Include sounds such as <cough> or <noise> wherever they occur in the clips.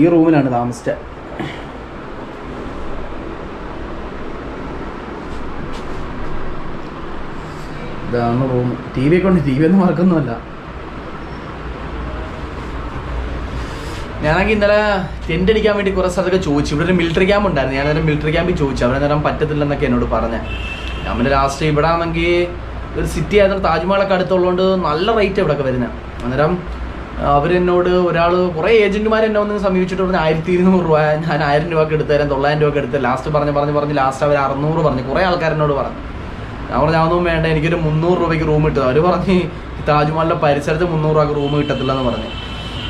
ഈ റൂമിലാണ് താമസിച്ചത് ഇതാണ് റൂം. ടി വി കൊണ്ട് ടി വി ഒന്നും മറക്കൊന്നുമല്ല ഞാനാണെങ്കിൽ ഇന്നലെ ടെന്റ് അടിക്കാൻ വേണ്ടി കുറേ സ്ഥലത്തൊക്കെ ചോദിച്ചു. ഇവിടെ ഒരു മിലിറ്ററി ക്യാമ്പ് ഉണ്ടായിരുന്നു. ഞാൻ മിലിറ്ററി ക്യാമ്പിൽ ചോദിച്ചു. അവരെ നേരം പറ്റത്തില്ലെന്നൊക്കെ എന്നോട് പറഞ്ഞു. ഞാൻ പിന്നെ ലാസ്റ്റ് ഇവിടെ ആണെങ്കിൽ ഒരു സിറ്റി ആയതുകൊണ്ട് താജ്മഹലൊക്കെ അടുത്തുള്ളതുകൊണ്ട് നല്ല റേറ്റ് ഇവിടെ ഒക്കെ വരുന്നത് അന്നേരം അവരെന്നോട് ഒരാൾ കുറേ ഏജന്റുമാർ എന്നെ ഒന്ന് സമീപിച്ചിട്ട് പറഞ്ഞു ആയിരത്തി ഇരുന്നൂറ് രൂപ ഞാൻ ആയിരം രൂപക്ക് എടുത്തു തരാം തൊള്ളായിരം രൂപക്ക് എടുത്ത്. ലാസ്റ്റ് പറഞ്ഞ് പറഞ്ഞ് പറഞ്ഞ് ലാസ്റ്റ് അവർ അറുന്നൂറ് പറഞ്ഞു കുറേ ആൾക്കാരെന്നോട് പറഞ്ഞു. ഞാൻ പറഞ്ഞു അതൊന്നും വേണ്ട എനിക്കൊരു മുന്നൂറ് രൂപയ്ക്ക് റൂം കിട്ടും. അവർ പറഞ്ഞ് താജ്മഹലിന്റെ പരിസരത്ത് മുന്നൂറ് രൂപയ്ക്ക് റൂം കിട്ടത്തില്ല എന്ന് പറഞ്ഞു.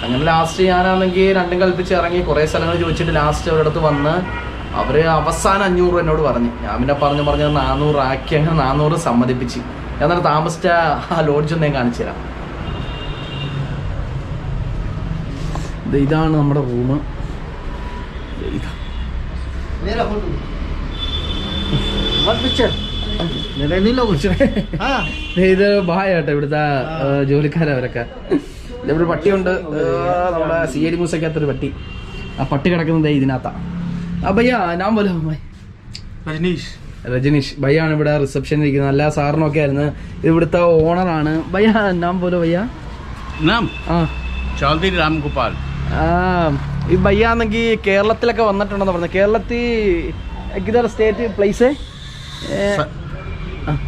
അങ്ങനെ ലാസ്റ്റ് ഞാനാണെങ്കിൽ രണ്ടും കൽപ്പിച്ച് ഇറങ്ങി കുറേ സ്ഥലങ്ങൾ ചോദിച്ചിട്ട് ലാസ്റ്റ് അവരുടെ അടുത്ത് വന്ന് അവർ അവസാനം അഞ്ഞൂറ് രൂപ എന്നോട് പറഞ്ഞു. ഞാൻ പിന്നെ പറഞ്ഞു പറഞ്ഞ് നാനൂറ് ആക്കി അങ്ങനെ നാനൂറ് സമ്മതിപ്പിച്ച്. ഞാൻ താമസിച്ച ആ ലോഡ്ജ് ഒന്ന് ഞാൻ കാണിച്ചു തരാം ഇതാണ് നമ്മുടെ റൂം ഇത്. ഭായട്ടെ കേട്ടോ ഇവിടുത്തെ ജോലിക്കാരവരൊക്കെ ഇവിടെ പട്ടിയുണ്ട്. നമ്മുടെ സി എ ഡി മൂസക്കകത്തൊരു പട്ടി. ആ പട്ടി കിടക്കുന്നത് ഇതിനകത്താ. ആ ഭയ്യ ഞാൻ പോലെ രജനീഷ്. രജനീഷ് ഭയ്യാണ് ഇവിടെ റിസപ്ഷനിൽ ഇരിക്കുന്നത്. നല്ല സാറിനൊക്കെ ആയിരുന്നു. ഇവിടുത്തെ ഓണറാണ് ഭയ്യ ഞാൻ പോലെ ഭയ്യ നാം. ആ. ചൗധരി രാംഗോപാൽ. ഈ ഭയ്യാന്നെങ്കിൽ കേരളത്തിലൊക്കെ വന്നിട്ടുണ്ടെന്ന് പറഞ്ഞു കേരളത്തിൽ ഇതർ സ്റ്റേറ്റ് പ്ലേസ്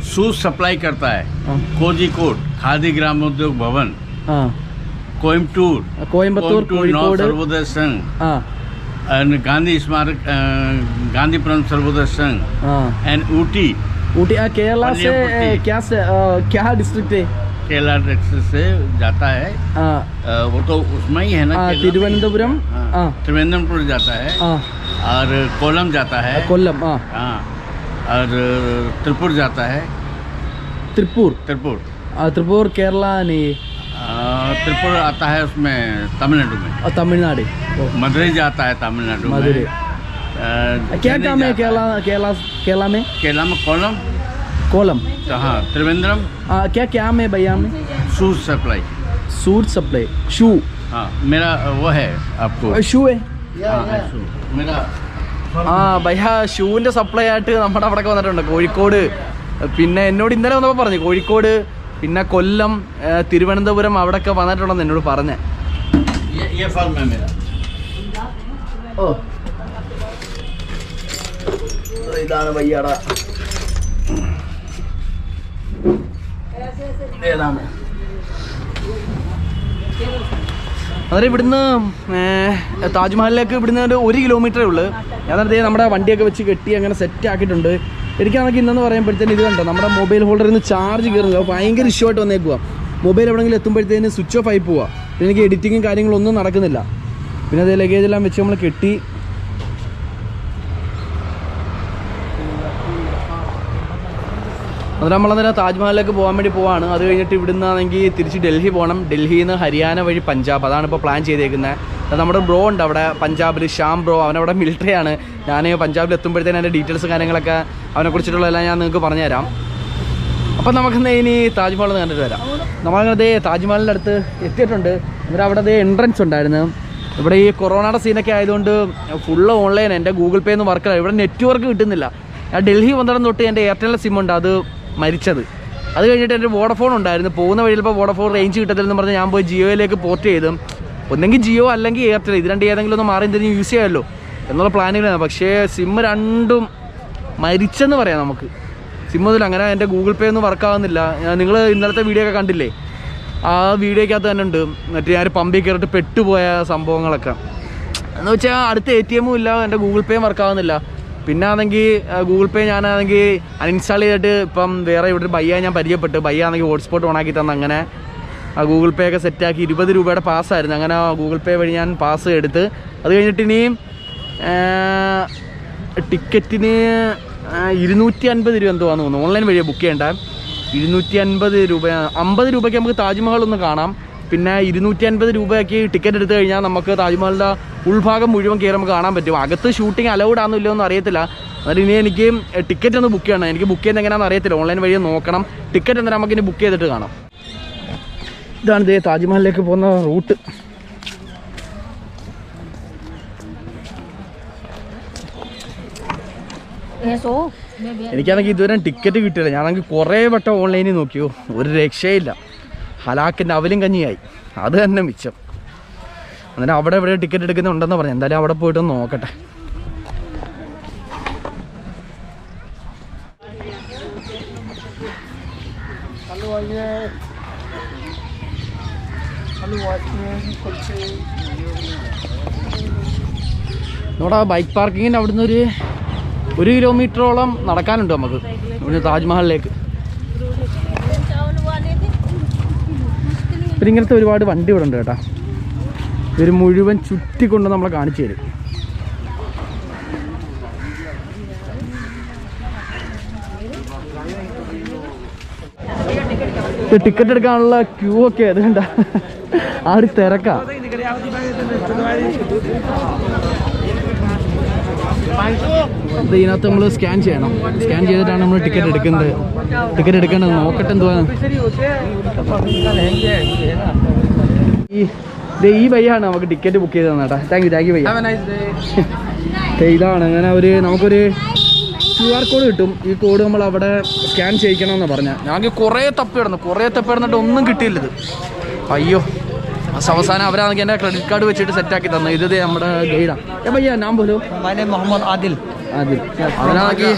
शूज सप्लाई करता है हाँ। कोझिकोड खादी ग्रामोद्योग भवन ആ कोयमटूर കോയമ്പത്തൂർ नौ കോഴിക്കോട് सर्वोदय संघ ആ and गांधी स्मारक अ, गांधीपुरम सर्वोदय संघ ആ एंड ऊटी ऊटी आ, केरला से वन्यपूर्ति। ए, क्या से आ, क्या डिस्ट्रिक्ट है केरला टैक्स से जाता है। आ, अ, वो तो उसमें ही है ना हाँ, ही। तिरुवनंतपुरम, हाँ, हाँ। जाता है। आ, और कोलम जाता है। कोल्लम हाँ। और त्रिपुर जाता है। त्रिपुर? त्रिपुर। त्रिपुर केरला नहीं त्रिपुर आता है उसमें तमिलनाडु में। तमिलनाडु। मदुरई जाता है तमिलनाडु में। मदुरई। क्या काम है केरला केरला केरला में? केरला में कोलम। कोलम तो हाँ त्रिवेंद्रम आ, क्या क्या में भैया में shoes supply suit supply shoe हाँ मेरा वो है आपको ഷൂ हाँ, है शू मेरा ആ ഭയ്യ ഷൂവിൻ്റെ സപ്ലൈ ആയിട്ട് നമ്മുടെ അവിടെയൊക്കെ വന്നിട്ടുണ്ട് കോഴിക്കോട് പിന്നെ എന്നോട് ഇന്നലെ വന്നപ്പോൾ പറഞ്ഞു കോഴിക്കോട് പിന്നെ കൊല്ലം ഏ, തിരുവനന്തപുരം അവിടെയൊക്കെ വന്നിട്ടുണ്ടെന്ന് എന്നോട് പറഞ്ഞേ ये ये फॉर्म है मेरा ഓ ഇതാണ് വയ്യാട ഏതാണ്? അന്നേരം ഇവിടുന്ന് താജ്മഹലിലേക്ക് ഇവിടുന്ന് ഒരു കിലോമീറ്ററേ ഉള്ളൂ. ഞാൻ നേരത്തെ നമ്മുടെ വണ്ടിയൊക്കെ വെച്ച് കെട്ടി അങ്ങനെ സെറ്റ് ആക്കിയിട്ടുണ്ട്. എനിക്ക് എനിക്കാണെങ്കിൽ ഇന്നെന്ന് പറയുമ്പോഴത്തേന് ഇത് കണ്ടോ നമ്മുടെ മൊബൈൽ ഹോൾഡറിൽ നിന്ന് ചാർജ് കയറുന്നത് അപ്പോൾ ഭയങ്കര ഇഷ്യൂ ആയിട്ട് വന്നേക്കുക മൊബൈൽ എവിടെയെങ്കിലും എത്തുമ്പോഴത്തേന് സ്വിച്ച് ഓഫ് ആയി പോവുക എനിക്ക് എഡിറ്റിങ്ങും കാര്യങ്ങളൊന്നും നടക്കുന്നില്ല. പിന്നെ അത് ലഗേജ് എല്ലാം വെച്ച് നമ്മൾ കെട്ടി അത് നമ്മളന്നേരം താജ്മഹലിലേക്ക് പോകാൻ വേണ്ടി പോവാണ്. അത് കഴിഞ്ഞിട്ട് ഇവിടുന്ന് ആണെങ്കിൽ തിരിച്ച് ഡൽഹി പോകണം ഡൽഹിയിൽ നിന്ന് ഹരിയാന വഴി പഞ്ചാബ്. അതാണ് ഇപ്പോൾ പ്ലാൻ ചെയ്തേക്കുന്നത് നമ്മുടെ ബ്രോ ഉണ്ട് അവിടെ പഞ്ചാബിൽ ശ്യാം ബ്രോ അവനവിടെ മിലിറ്ററി ആണ്. ഞാൻ പഞ്ചാബിൽ എത്തുമ്പോഴത്തേനും അതിന്റെ ഡീറ്റെയിൽസ് കാര്യങ്ങളൊക്കെ അവനെക്കുറിച്ചിട്ടുള്ള എല്ലാം ഞാൻ നിങ്ങൾക്ക് പറഞ്ഞുതരാം. അപ്പം നമുക്കെന്നാൽ ഇനി താജ്മഹൽ കണ്ടിട്ട് വരാം. നമ്മളങ്ങനെ ദേ താജ്മഹലിന്റെ അടുത്ത് എത്തിയിട്ടുണ്ട്. എന്നിട്ട് അവിടെ അതേ എൻട്രൻസ് ഉണ്ടായിരുന്നു. ഇവിടെ ഈ കൊറോണയുടെ സീനൊക്കെ ആയതുകൊണ്ട് ഫുള്ള് ഓൺലൈൻ എന്റെ ഗൂഗിൾ പേ ഒന്നും വർക്കല്ല ഇവിടെ നെറ്റ്വർക്ക് കിട്ടുന്നില്ല. ഡൽഹി വന്നിടം തൊട്ട് എന്റെ എയർടെൽ സിം ഉണ്ട്. അത് മരിച്ചത്. അത് കഴിഞ്ഞിട്ട് എന്റെ വോഡഫോൺ ഉണ്ടായിരുന്നു. പോകുന്ന വഴിയിൽ ഇപ്പോൾ വോഡഫോൺ റേഞ്ച് കിട്ടത്തില്ലെന്ന് പറഞ്ഞ് ഞാൻ പോയി ജിയോയിലേക്ക് പോർട്ട് ചെയ്തും. ഒന്നെങ്കിൽ ജിയോ അല്ലെങ്കിൽ എയർടെൽ ഇത് രണ്ട് ഏതെങ്കിലും ഒന്ന് മാറി എന്തെങ്കിലും യൂസ് ചെയ്യാമല്ലോ എന്നുള്ള പ്ലാനുകളാണ് പക്ഷേ സിം രണ്ടും മരിച്ചെന്ന് പറയാം നമുക്ക്. സിം ഒന്നുമില്ല. അങ്ങനെ എന്റെ ഗൂഗിൾ പേ ഒന്നും വർക്കാവുന്നില്ല നിങ്ങൾ ഇന്നലത്തെ വീഡിയോ ഒക്കെ കണ്ടില്ലേ? ആ വീഡിയോക്കകത്ത് തന്നെ ഉണ്ട്. മറ്റേ ഞാൻ പമ്പിൽ കയറിയിട്ട് പെട്ടുപോയ സംഭവങ്ങളൊക്കെ. എന്ന് വെച്ചാൽ അടുത്ത എ ടി എമ്മും ഇല്ല. എന്റെ ഗൂഗിൾ പേയും വർക്കാവുന്നില്ല പിന്നെ ആണെങ്കിൽ ഗൂഗിൾ പേ ഞാനാണെങ്കിൽ അൺഇൻസ്റ്റാൾ ചെയ്തിട്ട് ഇപ്പം വേറെ ഇവിടെ ബയ്യ ഞാൻ പരിചയപ്പെട്ടു. ബയ്യ ആണെങ്കിൽ ഹോട്ട്സ്പോട്ട് ഓണാക്കി തന്ന അങ്ങനെ. ആ ഗൂഗിൾ പേ ഒക്കെ സെറ്റാക്കി ഇരുപത് രൂപയുടെ പാസ്സായിരുന്നു അങ്ങനെ ഗൂഗിൾ പേ വഴി ഞാൻ പാസ് എടുത്ത്. അത് കഴിഞ്ഞിട്ട് ഇനിയും ടിക്കറ്റിന് ഇരുന്നൂറ്റി അൻപത് രൂപ എന്തോ ആണെന്ന് തോന്നുന്നു. ഓൺലൈൻ വഴിയാണ് ബുക്ക് ചെയ്യേണ്ട. ഇരുന്നൂറ്റി അൻപത് രൂപ അമ്പത് രൂപയ്ക്ക് നമുക്ക് താജ്മഹൽ ഒന്ന് കാണാം. പിന്നെ ഇരുന്നൂറ്റി അൻപത് രൂപയ്ക്ക് ടിക്കറ്റ് എടുത്തു കഴിഞ്ഞാൽ നമുക്ക് താജ്മഹലിന്റെ ഉൾഭാഗം മുഴുവൻ കയറി നമുക്ക് കാണാൻ പറ്റും. അകത്ത് ഷൂട്ടിംഗ് അലൗഡ് ആണോ ഇല്ലയോ എന്ന് അറിയത്തില്ല. എന്നിട്ട് ഇനി എനിക്ക് ടിക്കറ്റ് ഒന്ന് ബുക്ക് ചെയ്യണം. എനിക്ക് ബുക്ക് ചെയ്യുന്നത് എങ്ങനെയാണെന്ന് അറിയത്തില്ല. ഓൺലൈൻ വഴി നോക്കണം. ടിക്കറ്റ് എന്തായാലും നമുക്ക് ഇനി ബുക്ക് ചെയ്തിട്ട് കാണാം. ഇതാണ് ഇതേ താജ്മഹലിലേക്ക് പോകുന്ന റൂട്ട് എനിക്കാണെങ്കിൽ ഇതുവരെ ടിക്കറ്റ് കിട്ടിയില്ല. ഞാനാണെങ്കിൽ കുറേ വട്ടം ഓൺലൈനിൽ നോക്കിയോ. ഒരു രക്ഷയില്ല. ഹലാക്കിന്റെ അവലും കഞ്ഞിയായി. അത് തന്നെ മിച്ചം. എന്നിട്ട് അവിടെ എവിടെ ടിക്കറ്റ് എടുക്കുന്നുണ്ടെന്ന് പറഞ്ഞു. എന്തായാലും അവിടെ പോയിട്ട് നോക്കട്ടെ. നമ്മുടെ ബൈക്ക് പാർക്കിങ്ങിന്റെ അവിടുന്ന് ഒരു ഒരു കിലോമീറ്ററോളം നടക്കാനുണ്ട് നമുക്ക്. ഇവിടുന്ന് താജ്മഹലിലേക്ക്. പിന്നെ ഇങ്ങനത്തെ ഒരുപാട് വണ്ടി ഇവിടെ ഉണ്ട് കേട്ടോ. ഇവർ മുഴുവൻ ചുറ്റിക്കൊണ്ട് നമ്മളെ കാണിച്ചു തരും. ടിക്കറ്റ് എടുക്കാനുള്ള ക്യൂ ഒക്കെ അത് ആ ഒരു തിരക്കാ. ഇത് ഇതിനകത്ത് നമ്മൾ സ്കാൻ ചെയ്യണം. സ്കാൻ ചെയ്തിട്ടാണ് നമ്മൾ ടിക്കറ്റ് എടുക്കുന്നത്. ടിക്കറ്റ് എടുക്കേണ്ടത് നോക്കട്ടെ എന്തുവാ? ഈ വയ്യാണ് നമുക്ക് ടിക്കറ്റ് ബുക്ക് ചെയ്ത് തന്നേട്ടാ താങ്ക് യു താങ്ക് യു വയ്യ ഇതാണ് അങ്ങനെ ഒരു നമുക്കൊരു ക്യു ആർ കോഡ് കിട്ടും. ഈ കോഡ് നമ്മൾ അവിടെ സ്കാൻ ചെയ്യിക്കണമെന്ന് പറഞ്ഞാൽ ഞങ്ങൾക്ക് കുറേ തപ്പി കിടന്നു കുറേ തപ്പി കിടന്നിട്ട് ഒന്നും കിട്ടിയില്ലത് അയ്യോ. അസ് അവസാനം അവരാണെങ്കിൽ എന്റെ ക്രെഡിറ്റ് കാർഡ് വെച്ചിട്ട് സെറ്റ് ആക്കി തന്നു. ഇത് നമ്മുടെ ഗൈഡാണ് ഏ ഭയ്യ ഞാൻ പോലും? Name ആദിൽ ആദിൽ അതിൽ അതിനാണെങ്കിൽ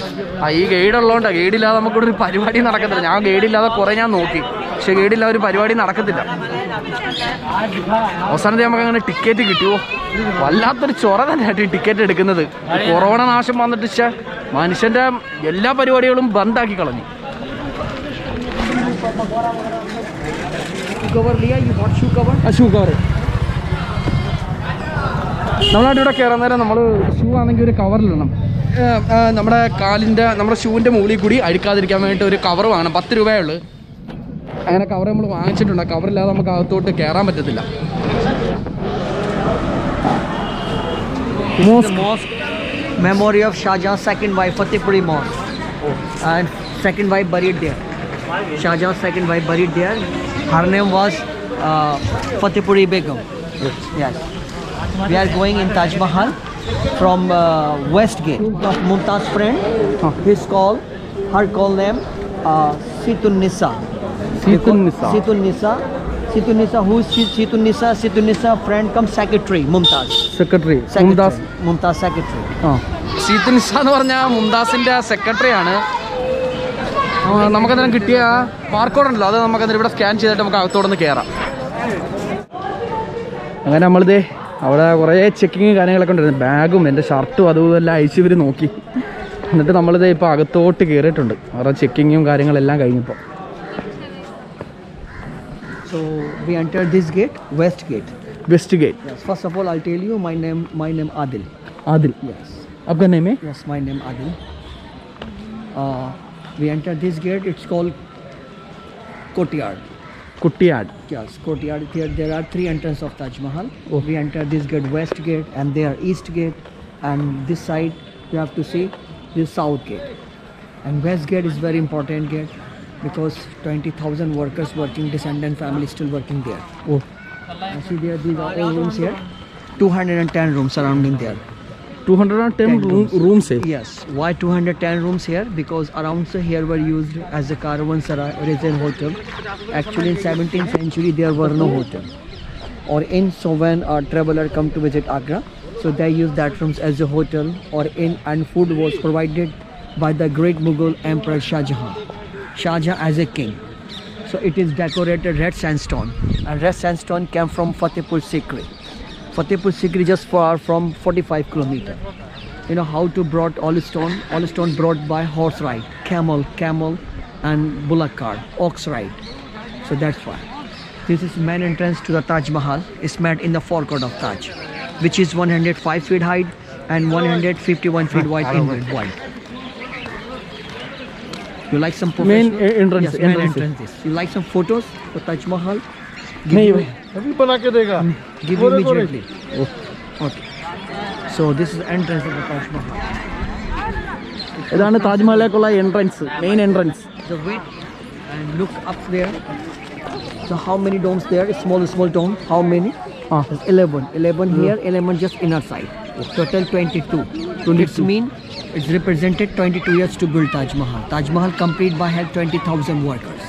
ഈ ഗൈഡ് ഉള്ളതുകൊണ്ടാണ് ഗൈഡ് ഇല്ലാതെ നമുക്കിവിടെ ഒരു പരിപാടി നടക്കത്തില്ല. ഞാൻ ഗൈഡ് ഇല്ലാതെ കുറേ ഞാൻ നോക്കി. ഇല്ലാതെ ഒരു പരിപാടി നടക്കത്തില്ല. അവസാനത്തെ നമുക്ക് അങ്ങനെ ടിക്കറ്റ് കിട്ടുമോ വല്ലാത്തൊരു ചൊറ തന്നെയായിട്ട് ടിക്കറ്റ് എടുക്കുന്നത്. കൊറോണ നാശം വന്നിട്ട് മനുഷ്യന്റെ എല്ലാ പരിപാടികളും ബന്ദാക്കി കളഞ്ഞു. നമ്മളായിട്ട് കയറാൻ നേരം നമ്മൾ ഷൂ ആണെങ്കിൽ ഒരു കവറിലിടണം നമ്മുടെ കാലിന്റെ നമ്മുടെ ഷൂവിന്റെ മുകളിൽ കൂടി അഴുക്കാതിരിക്കാൻ വേണ്ടിയിട്ട് ഒരു കവർ വാങ്ങണം പത്ത് രൂപയേ ഉള്ളൂ. അങ്ങനെ കവർ നമ്മൾ വാങ്ങിച്ചിട്ടുണ്ട് ആ കവറില്ലാതെ നമുക്ക് അകത്തോട്ട് കയറാൻ പറ്റത്തില്ല The mosque, memory of Shah Jahan's second wife, Fatehpuri Mosque. And second wife buried there. Shah Jahan's second wife buried there. Her name was uh, Fatehpuri Begum. Yes. We are going in Taj Mahal from uh, West Gate. Of Mumtaz friend, Huh. his call, her call name uh, Situn Nisa. Who is friend comes secretary, Mumtaz. Secretary Secretary. Mumtaz. Secretary. എന്ന് പറഞ്ഞാൽ മുംതാസിന്റെ സെക്രട്ടറിയാണ് നമുക്കതിനും കിട്ടിയ barcode ഉണ്ടല്ലോ അത് നമുക്കതിന് ഇവിടെ scan ചെയ്തിട്ട് നമുക്ക് അകത്തോടൊന്ന് കയറാം അങ്ങനെ നമ്മളിത് അവിടെ കുറേ ചെക്കിങ് കാര്യങ്ങളൊക്കെ ഉണ്ടായിരുന്നു ബാഗും എന്റെ ഷർട്ടും അതും എല്ലാം അയച്ചു ഇവർ നോക്കി. എന്നിട്ട് നമ്മളിത് ഇപ്പോൾ അകത്തോട്ട് കയറിയിട്ടുണ്ട് അവരുടെ ചെക്കിങ്ങും കാര്യങ്ങളെല്ലാം കഴിഞ്ഞപ്പോൾ we entered this gate, west gate. West gate. Yes. First of all, I'll tell you my name. My name Adil. Adil. Yes. आपका name is? Yes my name Adil We enter this gate. It's called courtyard. Courtyard. yes courtyard here there are three entrances of taj mahal oh. we enter this gate west gate and there east gate and this side you have to see this south gate and west gate is very important gate because 20,000 workers working, descendant family still working there. Oh. I see there, these are all rooms here. 210 rooms surrounding there. 210 rooms. rooms here? Yes. Why 210 rooms here? Because around here were used as a caravanserai residence hotel. Actually in 17th century there were no hotel. Or in so when a traveler come to visit Agra, so they used that rooms as a hotel or inn and food was provided by the great Mughal Emperor Shah Jahan. Shah Jahan as a king. So it is decorated red sandstone, and red sandstone came from Fatehpur Sikri. Fatehpur Sikri just far from 45 kilometer. You know how to brought all stone? All stone brought by horse ride, camel, camel, and bullock cart, ox ride. So that's why. This is main entrance to the Taj Mahal. It's made in the forecourt of Taj, which is 105 feet height and 151 feet wide in wide. You like some Main professional? e- entrance- Yes, main entrance. entrance. This. You like some photos for Taj Mahal? नहीं you- भाई अभी बना के देगा Give Gore- Gore. immediately. Okay. So this is the entrance of the Taj Mahal. ഇതാണ് താജ്മഹലിലേക്കുള്ള entrance main entrance the width and look up there. So how many domes there? Small, small dome. How many? Ah. There's 11. 11 here, 11 just inner side. Total 22. 22. mean it's represented 22 years to build Taj Mahal. Taj Mahal complete by help 20,000 workers.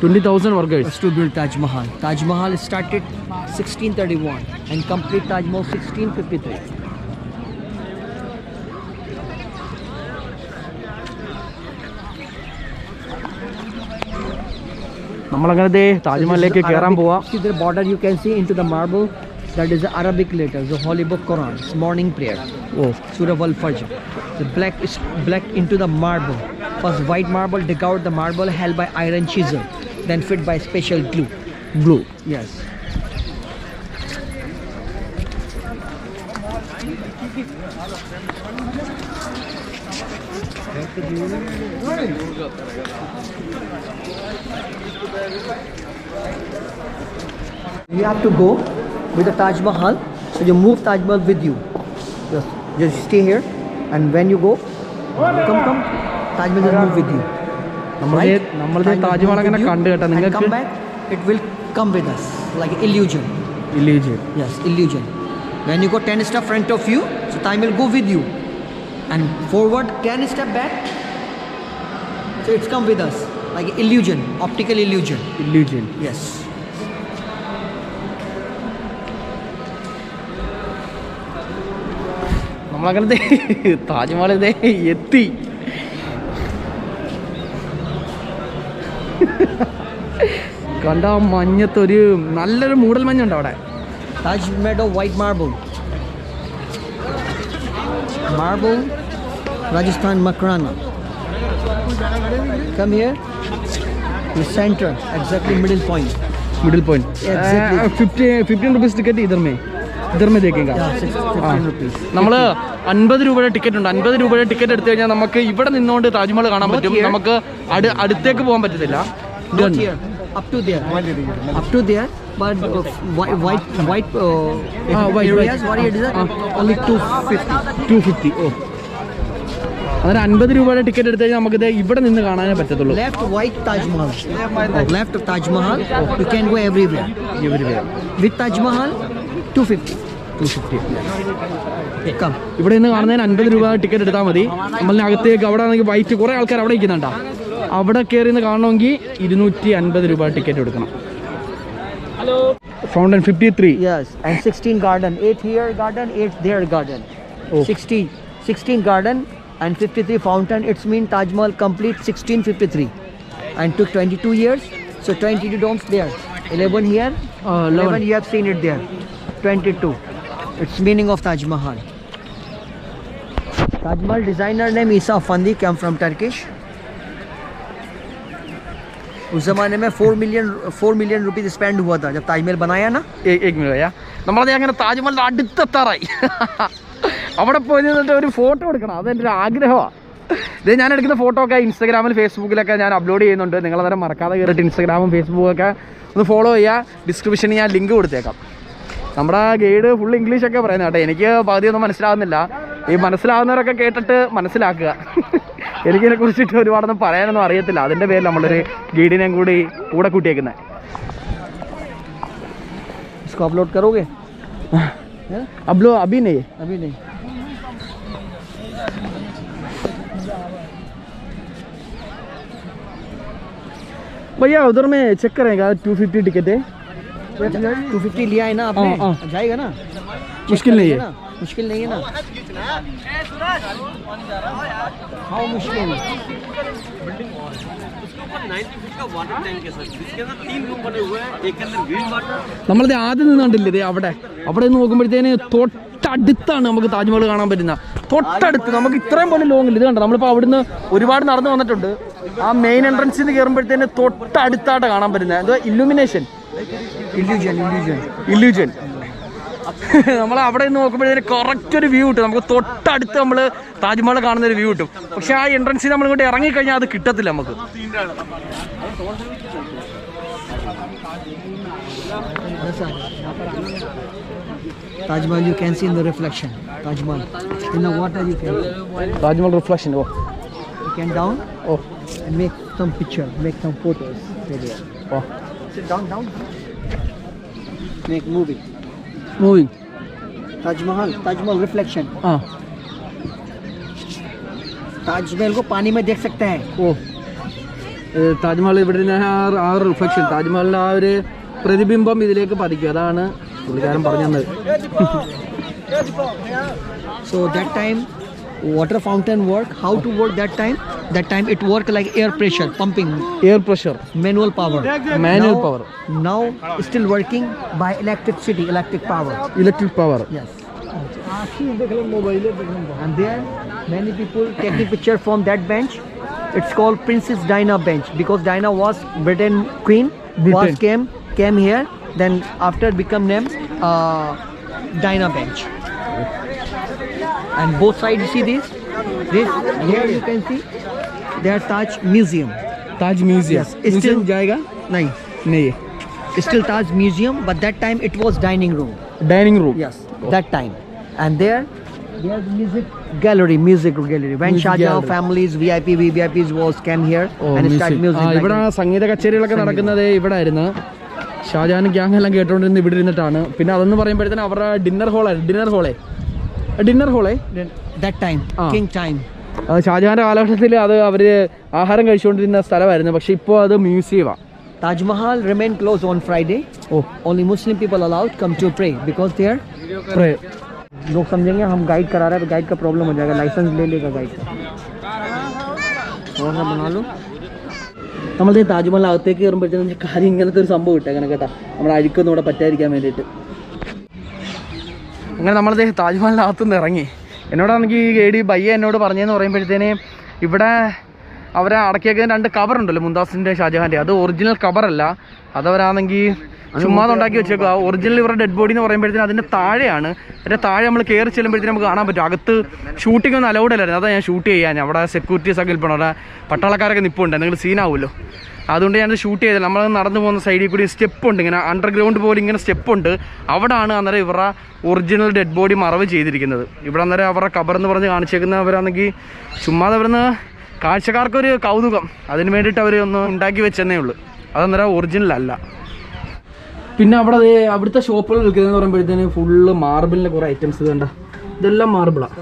Twenty thousand workers Just to build Taj Mahal. Taj Mahal started 1631 and complete Taj Mahal 1653. നമ്മളങ്ങനെ ദേ താജ്മഹലിലേക്ക് This is കയറാൻ Arabic- പോവാം See the border you can see into the marble. That is the Arabic letter, the Holy Book Quran. It's morning prayer. Oh. Surah Al-Fajr. The black is black into the marble. First white marble, dig out the marble held by iron chisel, then fit by special glue. Glue. Yes. We have to go with the Taj Mahal, so you move Taj Mahal with you. Just, just stay here, and when you go, come, come, Taj Mahal just move with you. നമ്മൾ നമ്മളിത് Taj Mahal Taj Mahal move അങ്ങനെ with you, കണ്ടു കേട്ടോ and നിങ്ങൾക്ക് come back, it will come with us like illusion. ഇല്ലേജ് Yes, illusion. When you go 10 step front of you, so time will go with you. And forward 10 step back, so it's come with us like illusion, optical illusion. ഇല്ലേജ് Yes. നമ്മളങ്ങനെ താജ്മഹൽ എത്തി. കണ്ട മഞ്ഞത്തൊരു നല്ലൊരു മൂടൽ മഞ്ഞുണ്ട് അവിടെ. Taj made of white marble marble Rajasthan Makrana come here centre exactly middle point middle point fifteen fifteen rupees ticket ഇതർമേ. ഇതർമേ ദേക്കേക്കാം നമ്മൾ അൻപത് രൂപയുടെ ടിക്കറ്റ് ഉണ്ട്. അൻപത് രൂപയുടെ ടിക്കറ്റ് എടുത്തു കഴിഞ്ഞാൽ നമുക്ക് ഇവിടെ നിന്നുകൊണ്ട് താജ്മഹൽ കാണാൻ പറ്റും. നമുക്ക് അടുത്തേക്ക് പോകാൻ പറ്റത്തില്ല. Ah. Oh. അൻപത് രൂപയുടെ ടിക്കറ്റ് എടുത്തു കഴിഞ്ഞാൽ നമുക്ക് ഇവിടെ നിന്ന് കാണാനേ പറ്റത്തുള്ളൂ. 250 ഇവിടെ നിന്ന് കാണുന്നതിന് അൻപത് രൂപ ടിക്കറ്റ് എടുത്താൽ മതി. നമ്മളിന് അകത്തേക്ക് അവിടെ ആണെങ്കിൽ വൈറ്റ് കുറേ ആൾക്കാർ അവിടെ ഇരിക്കുന്നുണ്ടോ? അവിടെ കയറി നിന്ന് കാണണമെങ്കിൽ ഇരുന്നൂറ്റി അൻപത് രൂപ ടിക്കറ്റ് എടുക്കണം. Hello fountain fifty three yes sixteen garden eight here garden eight there garden sixteen sixteen garden and fifty three fountain it's mean Taj Mahal complete sixteen fifty three and two twenty two years so twenty two domes there eleven here eleven you have seen it It's meaning of Taj Mahal. Taj Mahal designer name Isa Afandi came from Turkish. उस जमाने में four million four million rupees spend हुआ था जब ताजमहल बनाया ना ഏക് minute നമ്മളത് അങ്ങനെ താജ്മഹലിന്റെ അടുത്തെത്താറായി അവിടെ പോയി നിന്നിട്ട് ഒരു ഫോട്ടോ എടുക്കണം അതെൻ്റെ ഒരു ആഗ്രഹമാണ് ഇത് ഞാൻ എടുക്കുന്ന ഫോട്ടോ ഒക്കെ ഇൻസ്റ്റാഗ്രാമിൽ ഫേസ്ബുക്കിലൊക്കെ ഞാൻ അപ്ലോഡ് ചെയ്യുന്നുണ്ട് നിങ്ങൾ അന്നേരം മറക്കാതെ കയറിയിട്ട് ഇൻസ്റ്റാഗ്രാമും ഫേസ്ബുക്കൊക്കെ ഒന്ന് ഫോളോ ചെയ്യുക ഡിസ്ക്രിപ്ഷനിൽ ഞാൻ ലിങ്ക് കൊടുത്തേക്കാം നമ്മുടെ ഗൈഡ് ഫുൾ ഇംഗ്ലീഷൊക്കെ പറയുന്നത് കേട്ടോ എനിക്ക് പകുതിയൊന്നും മനസ്സിലാവുന്നില്ല ഈ മനസ്സിലാവുന്നവരൊക്കെ കേട്ടിട്ട് മനസ്സിലാക്കുക <laughs> എനിക്കിതിനെ കുറിച്ചിട്ട് ഒരുപാടൊന്നും പറയാനൊന്നും അറിയത്തില്ല അതിൻ്റെ പേരിൽ നമ്മളൊരു ഗൈഡിനെയും കൂടി കൂടെ കൂട്ടിയേക്കുന്നത് इसको अपलोड करोगे അബ്ലോ അബി നെയ്യേ अभी नहीं भैया उधर में चेक करेगा टू फिफ्टी टिकट है टू फिफ्टी लिया है ना आपने हाँ, हाँ। जाएगा ना Check मुश्किल नहीं करेंगे है। ना मुश्किल नहीं है ना हाउ मुश्किल നമ്മളിത് ആദ്യം നിന്ന് കണ്ടില്ലേ ദേ അവിടെ അവിടെ നിന്ന് നോക്കുമ്പോഴത്തേന് തൊട്ടടുത്താണ് നമുക്ക് താജ്മഹൽ കാണാൻ പറ്റുന്ന തൊട്ടടുത്ത് നമുക്ക് ഇത്രയും പോലെ ലോങ് ഇല്ല ഇത് കണ്ടോ നമ്മളിപ്പോൾ അവിടുന്ന് ഒരുപാട് നടന്നു വന്നിട്ടുണ്ട് ആ മെയിൻ എൻട്രൻസിൽ നിന്ന് കയറുമ്പോഴത്തേന് തൊട്ടടുത്തായിട്ട് കാണാൻ പറ്റുന്നത് എന്തോ ഇല്ലുമിനേഷൻ इल्यूजन इल्यूजन ഇല്യൂജൻ <laughs> നമ്മൾ അവിടെ നിന്ന് നോക്കുമ്പോഴത്തേന് കറക്റ്റ് ഒരു വ്യൂ കിട്ടും. നമുക്ക് തൊട്ടടുത്ത് നമ്മൾ താജ്മഹൽ കാണുന്ന ഒരു വ്യൂ കിട്ടും. പക്ഷെ ആ എൻട്രൻസിൽ നമ്മൾ ഇങ്ങോട്ട് ഇറങ്ങിക്കഴിഞ്ഞാൽ അത് കിട്ടത്തില്ല നമുക്ക്. Taj Mahal you can see in reflection Taj Mahal. In water you can Taj Mahal reflection oh. You can down oh. And picture photos oh. Sit down, down. Make movie. Moving Taj Mahal, Taj Mahal reflection. ആ ताजमहल को पानी में देख सकते हैं ഓ ഏ, താജ്മഹൽ ഇവിടെ നിന്ന് ആ ഒരു- ആ ഒരു റിഫ്ലക്ഷൻ താജ്മഹലിൻ്റെ ആ ഒരു പ്രതിബിംബം ഇതിലേക്ക് പതിക്കും അതാണ് പുള്ളിക്കാരൻ പറഞ്ഞു തന്നത് so that time water fountain work how to work that time? That time it worked like air pressure pumping. Air pressure. Manual power. Manual now, power. now still working by electricity electric power. Electric power. Yes. And then many people taking picture from that bench. It's called princess diana bench because diana was britain queen was came came here then after become named uh, diana bench. And both sides you see this this here you can see their taj museum Taj Museum. Yes, it's still- ജായക nahi it's still taj museum but that time it was dining room dining room Yes, that time. And there, there's music gallery, music gallery. When Music Shah Jahan gallery. families, VIP, VIPs was came here oh, and start music. ആ ഇവിടെ that. സംഗീത കച്ചേരികളൊക്കെ നടക്കുന്നത് ഇവിടെ ആയിരുന്നു Shah Jahan gang എല്ലാം കേട്ടോണ്ടിരുന്ന് ഇവിടെ ഇരുന്നിട്ടാണ് പിന്നെ അതെന്ന് പറയുമ്പോഴത്തേനും അവരുടെ ഡിന്നർ ഹോളായിരുന്നു dinner ഹോളേ Dinner hall Then that time, Ah. king time. അത് ഷാജഹാന്റെ കാലഘട്ടത്തിൽ അത് അവർ ആഹാരം കഴിച്ചുകൊണ്ടിരുന്ന സ്ഥലമായിരുന്നു പക്ഷെ ഇപ്പോൾ അത് മ്യൂസിയമാണ് Taj Mahal remain closed on Friday. Oh Only Muslim people allowed come to pray because there prayer. लोग समझेंगे हम गाइड करा रहे हैं तो गाइड का प्रॉब्लम हो जाएगा लाइसेंस ले लेगा गाइड का और ना बना लो നമ്മൾ ഈ താജ്മഹൽ അകത്തേക്ക് കയറുമ്പോഴത്തേനും കാര്യം ഇങ്ങനത്തെ ഒരു സംഭവം ഇട്ടേക്കണം കേട്ടോ നമ്മുടെ അഴുക്കൊന്നും ഇവിടെ പറ്റാതിരിക്കാൻ വേണ്ടിയിട്ട് അങ്ങനെ നമ്മളത് താജ്മഹലിനകത്തു നിന്ന് ഇറങ്ങി. എന്നോടാണെങ്കിൽ ഈ ഗൈഡ് ബയ്യ എന്നോട് പറഞ്ഞതെന്ന് പറയുമ്പോഴത്തേന് ഇവിടെ അവരെ അടക്കിയേക്കുന്ന രണ്ട് കവറുണ്ടല്ലോ മുന്താസിന്റെ ഷാജഹാന്റെ അത് ഒറിജിനൽ കവറല്ല അതവരാണെങ്കിൽ ചുമ്മാതെ ഉണ്ടാക്കി വെച്ചേക്കും ആ ഒറിജിനൽ ഇവരുടെ ഡെഡ് ബോഡി എന്ന് പറയുമ്പോഴത്തേനും അതിന്റെ താഴെയാണ്. അതിന്റെ താഴെ നമ്മൾ കയറി ചെല്ലുമ്പോഴത്തേനും നമുക്ക് കാണാൻ പറ്റും. അകത്ത് ഷൂട്ടിംഗ് ഒന്നും അലൗഡ് അല്ലായിരുന്നു. അതാ ഞാൻ ഷൂട്ട് ചെയ്യാൻ. അവിടെ സെക്യൂരിറ്റീസ് ഒക്കെ ഇപ്പോൾ അവിടെ പട്ടാളക്കാരൊക്കെ നിൽപ്പുണ്ട് നിങ്ങൾ സീനാവുമല്ലോ അതുകൊണ്ട് ഞാനത് ഷൂട്ട് ചെയ്തില്ല നമ്മൾ നടന്നു പോകുന്ന സൈഡിൽ കൂടി സ്റ്റെപ്പ് ഉണ്ട്. ഇങ്ങനെ അണ്ടർഗ്രൗണ്ട് പോലെ ഇങ്ങനെ സ്റ്റെപ്പ് ഉണ്ട്. അവിടാണ് അന്നേരം ഇവരുടെ ഒറിജിനൽ ഡെഡ് ബോഡി മറവ് ചെയ്തിരിക്കുന്നത്. ഇവിടെ അന്നേരം അവരുടെ എന്ന് പറഞ്ഞ് കാണിച്ചേക്കുന്നവരാണെങ്കിൽ ചുമ്മാതെ അവരുന്ന് കാഴ്ചക്കാർക്കൊരു കൗതുകം. അതിന് വേണ്ടിയിട്ട് അവർ ഒന്ന് ഉണ്ടാക്കി വെച്ചെന്നേ ഉള്ളൂ. അതന്നേരം ഒറിജിനൽ അല്ല. പിന്നെ അവിടെ അവിടുത്തെ ഷോപ്പുകൾ വിൽക്കുന്നതെന്ന് പറയുമ്പോഴത്തേന് ഫുള്ള് മാർബിളിന്റെ കുറേ ഐറ്റംസ് വേണ്ട ഇതെല്ലാം മാർബിളാണ്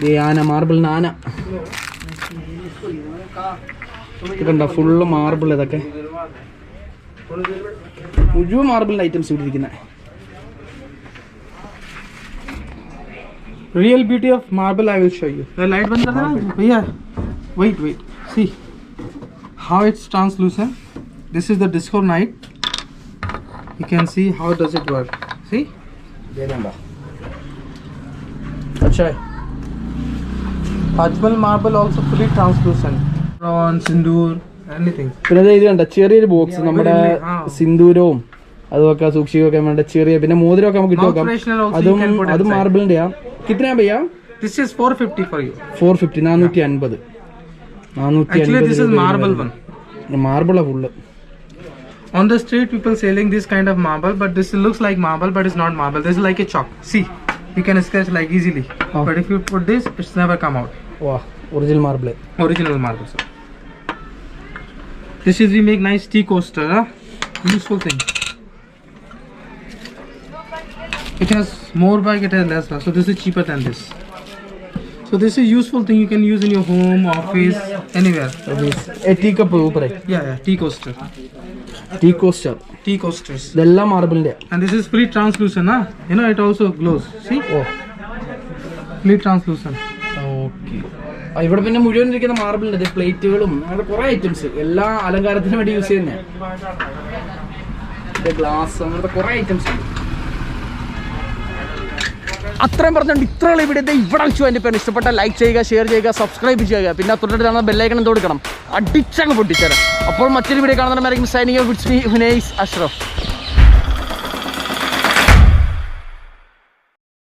മാർബിൾ ആന മാർബിളിന് ആന. ഫുള്ള് മാർബിൾ ഇതൊക്കെ. മുഴുവൻ മാർബിളിന്റെ ഐറ്റംസ് ഇവിടെ ഇരിക്കുന്നത് real beauty of marble i will show you. The light band karna hai? bhaiya wait wait. See. How it's translucent this is the disco night. You can see how does it work. See? Achai. Ajmal marble also fully translucent. On sindoor anything. പിന്നെ ഇത് കണ്ട? ചെറിയൊരു box നമ്മുടെ സിന്ദൂരവും അതൊക്കെ സൂക്ഷിക്കൊക്കെ വേണ്ട ചെറിയ പിന്നെ മോതിരമൊക്കെ നമുക്ക് ഇട്ട് വെക്കാം അതും അത് മാർബിളിന്റെ ആ കിട്ടനാ ഭയ്യ this is four fifty four you four fifty നാനൂറ്റി അൻപത്. നാനൂറ്റി അൻപത് മാർബിളാ full on the street people selling this kind of marble but this looks like marble but it's not marble. This is like a chalk. See you can scratch like easily. Oh. but if you put this it's never come out. Wow original marble. Original marble sir. this is we make nice tea coaster huh? useful thing. It has more bag it has less bag so this is cheaper than this. So this is useful thing you can use in your home office anywhere A cup ഊപ്പറേ yeah yeah tea coaster Tea coaster. tea coasters ഇതെല്ലാം marble. and this is fully translucent huh? you know it also glows see Oh. fully translucent Okay. ഇവിടെ പിന്നെ മുഴുവൻ ഇരിക്കുന്ന മാർബിളിന്റെ പ്ലേറ്റുകളും അങ്ങനെ കുറെ items എല്ലാ അലങ്കാരത്തിനും വേണ്ടി use ചെയ്യുന്ന ഗ്ലാസ് അങ്ങനത്തെ കുറെ ഐറ്റംസ് ഉണ്ട് അത്രയും പറഞ്ഞുകൊണ്ട് ഇത്രയുള്ള ഇവിടെ ഇവിടെ വെച്ചു എന്റെ പേര് ഇഷ്ടപ്പെട്ട ലൈക്ക് ചെയ്യുക ഷെയർ ചെയ്യുക സബ്സ്ക്രൈബ് ചെയ്യുക. പിന്നെ തൊട്ടടുത്ത് കാണുന്ന ബെല്ലൈക്കൺ എന്ത് കൊടുക്കണം അടിച്ചങ്ങ് പൊട്ടിച്ചേരാം. അപ്പോൾ മറ്റൊരു വീഡിയോ കാണുന്ന signing with me Hunais Ashraf.